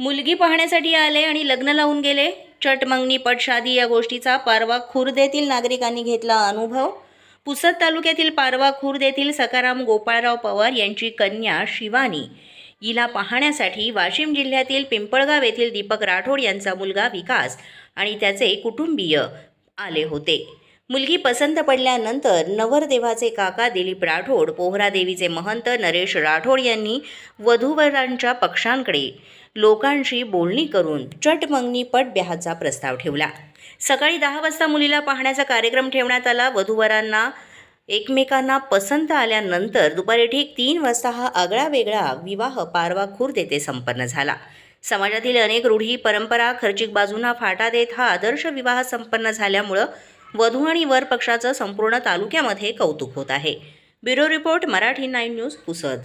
मुलगी पाहण्यासाठी आले आणि लग्न लावून गेले. चट मंगनी शादी या गोष्टीचा पारवा खुर्द येथील नागरिकांनी घेतला अनुभव. पुसद तालुक्यातील पारवा खुर्द येथील सकाराम गोपाळराव पवार यांची कन्या शिवानी. हिला पाहण्यासाठी वाशिम जिल्ह्यातील पिंपळगाव येथील दीपक राठोड यांचा मुलगा विकास आणि त्याचे कुटुंबीय आले होते. मुलगी पसंत पडल्यानंतर नवरदेवाचे काका दिलीप राठोड पोहरादेवीचे महंत नरेश राठोड यांनी वधूवरांच्या पक्षांकडे लोकांशी बोलणी करून चटमंगनी पट ब्याहाचा प्रस्ताव ठेवला. सकाळी दहा वाजता मुलीला पाहण्याचा कार्यक्रम ठेवण्यात आला. वधूवरांना एकमेकांना पसंत आल्यानंतर दुपारी ठीक तीन वाजता हा आगळा वेगळा विवाह पारवा खुर्द येथे संपन्न झाला. समाजातील अनेक रूढी परंपरा खर्चिक बाजूंना फाटा देत हा आदर्श विवाह संपन्न झाल्यामुळं वधू आणि वर पक्षाचं संपूर्ण तालुक्यामध्ये कौतुक होत आहे. Bureau report Marathi nine news Pusad.